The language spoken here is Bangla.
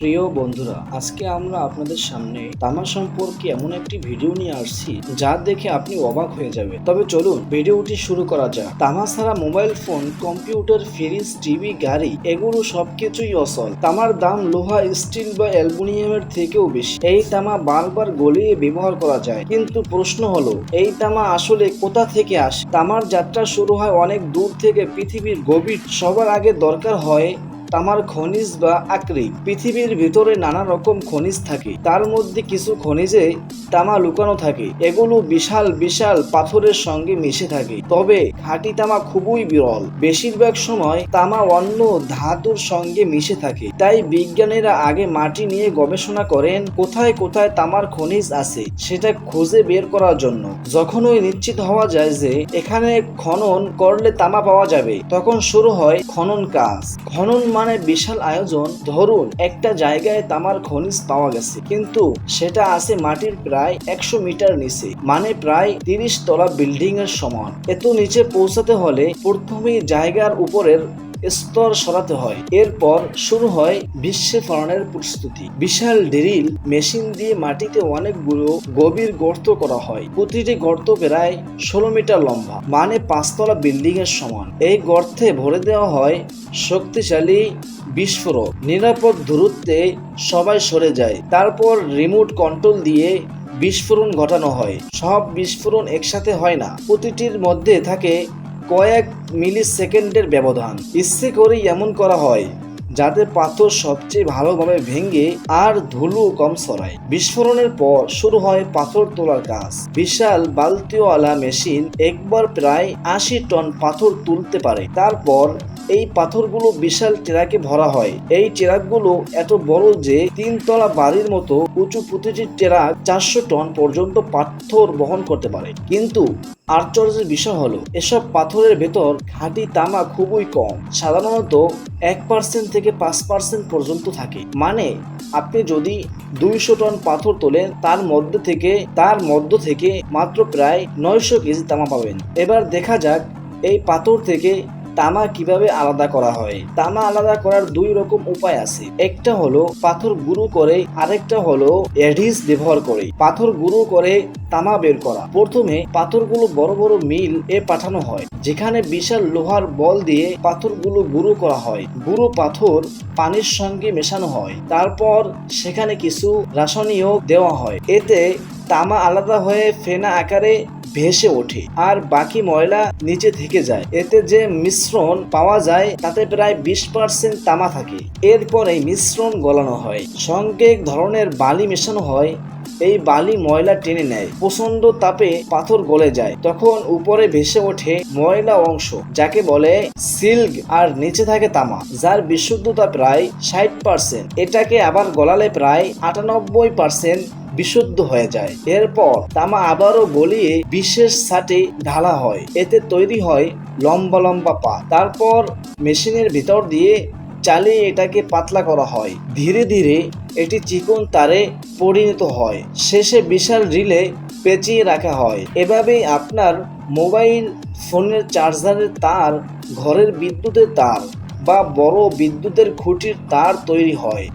প্রিয় বন্ধুরা, আজকে আমরা আপনাদের সামনে তামা সম্পর্কে এমন একটি ভিডিও নিয়ে আসছি যা দেখে আপনি অবাক হয়ে যাবেন। তবে চলুন, ভিডিওটি শুরু করা যাক। তামা ছাড়া mobile phone, computer, fridge, TV, গাড়ি, এগুলো সবকিছুই অসল তামার দাম লোহা, স্টিল বা অ্যালুমিনিয়ামের থেকেও বেশি। এই তামা বারবার গলিয়ে ব্যবহার করা যায়। কিন্তু প্রশ্ন হলো, এই তামা আসলে কোথা থেকে আসে? তামার যাত্রা শুরু হয় অনেক দূর থেকে পৃথিবীর গভীর। সবার আগে দরকার হয় তামার খনিজ বা আকরিক। পৃথিবীর ভিতরে নানা রকম খনিজ থাকে। তার মধ্যে কিছু খনিজে তামা লুকানো থাকে। এগুলো বিশাল বিশাল পাথরের সঙ্গে মিশে থাকে। তবে খাঁটি তামা খুবই বিরল। বেশিরভাগ সময় তামা অন্য ধাতুর সঙ্গে মিশে থাকে। তাই বিজ্ঞানীরা আগে মাটি নিয়ে গবেষণা করেন, কোথায় কোথায় তামার খনিজ আছে, সেটা খুঁজে বের করার জন্য। যখনই নিশ্চিত হওয়া যায় যে এখানে খনন করলে তামা পাওয়া যাবে, তখন শুরু হয় খনন কাজ। খনন মানে বিশাল আয়োজন, ধরুন একটা জায়গায় তামার খনিজ পাওয়া গেছে, কিন্তু সেটা আছে মাটির প্রায় একশো মিটার নিচে মানে প্রায় তিরিশ তলা বিল্ডিং এর সমান। এত নিচে পৌঁছাতে হলে প্রথমে জায়গার উপরের স্তর সরাতে হয়। এরপর শুরু হয় বিশ্বফলনের প্রস্তুতি। বিশাল ড্রিল মেশিন দিয়ে মাটিতে অনেকগুলো গভীর গর্ত করা হয়। প্রতিটি গর্ত প্রায় ষোলো মিটার লম্বা মানে পাঁচতলা বিল্ডিং এর সমান। এই গর্তে ভরে দেওয়া হয় শক্তিশালী বিস্ফোরক। নিরাপদ দূরত্বে সবাই সরে যায়। তারপর রিমোট কন্ট্রোল দিয়ে বিস্ফোরণ ঘটানো হয়। সব বিস্ফোরণ একসাথে হয় না। প্রতিটির মধ্যে থাকে কয়েক মিলি সেকেন্ডের ব্যবধান। ইচ্ছে করেই এমন করা হয়, যাতে পাথর সবচেয়ে ভালোভাবে ভেঙে আর ধুলো কম ছড়ায়। বিস্ফোরণের পর শুরু হয় পাথর তোলার কাজ। বিশাল বালতিওয়ালা মেশিন একবার প্রায় আশি টন পাথর তুলতে পারে। তারপর এই পাথরগুলো বিশাল ট্রাকে ভরা হয়। এই ট্রাকগুলো এত বড় যে তিনতলা বাড়ির মতো উঁচু প্রতিটি ট্রাক চারশো টন পর্যন্ত পাথর বহন করতে পারে। কিন্তু আশ্চর্যের বিষয় হলো, এসব পাথরের ভেতর খাঁটি তামা খুবই কম। সাধারণত এক পার্সেন্ট থেকে পাঁচ পার্সেন্ট পর্যন্ত থাকে। মানে আপনি যদি দুইশো টন পাথর তোলেন, তার মধ্যে থেকে, তার মধ্য থেকে মাত্র প্রায় নয়শো কেজি তামা পাবেন। এবার দেখা যাক এই পাথর থেকে তামা কীভাবে আলাদা করা হয়? তামা আলাদা করার দুই রকম উপায় আছে। একটা হলো পাথর গুঁড়ো করে, আরেকটা হলো এডিস ব্যবহার করে। পাথর গুঁড়ো করে তামা বের করা। প্রথমে পাথরগুলো বড় বড় মিল এ পাঠানো হয়, যেখানে বিশাল লোহার বল দিয়ে পাথরগুলো গুঁড়ো করা হয়। গুঁড়ো পাথর পানির সঙ্গে মেশানো হয়। তারপর সেখানে কিছু রাসায়নিক দেওয়া হয়। এতে তামা আলাদা হয়ে ফেনা আকারে ভেসে ওঠে আর বাকি ময়লা নিচে থেকে যায়। এতে যে মিশ্রণ পাওয়া যায়, তাতে প্রায় বিশ পার্সেন্ট তামা থাকে। এরপর এই মিশ্রণ গলানো হয়। সঙ্গে ধরনের বালি মেশানো হয় এই বালি ময়লা টেনে নেয়। প্রচণ্ড তাপে পাথর গলে যায়। তখন উপরে ভেসে ওঠে ময়লা অংশ, যাকে বলে সিল্ক, আর নিচে থাকে তামা, যার বিশুদ্ধতা প্রায় ষাট পার্সেন্ট এটাকে আবার গলালে প্রায় আটানব্বই পার্সেন্ট বিশুদ্ধ হয়ে যায়। এরপর তামা আবারও গলিয়ে বিশেষ সাটে ঢালা হয়। এতে তৈরি হয় লম্বা লম্বা পা। তারপর মেশিনের ভিতর দিয়ে চালিয়ে এটাকে পাতলা করা হয়। ধীরে ধীরে এটি চিকন তারে পরিণত হয়। শেষে বিশাল রিলে পেঁচিয়ে রাখা হয়। এভাবেই আপনার মোবাইল ফোনের চার্জারের তার, ঘরের বিদ্যুতের তার বা বড় বিদ্যুতের খুঁটির তার তৈরি হয়।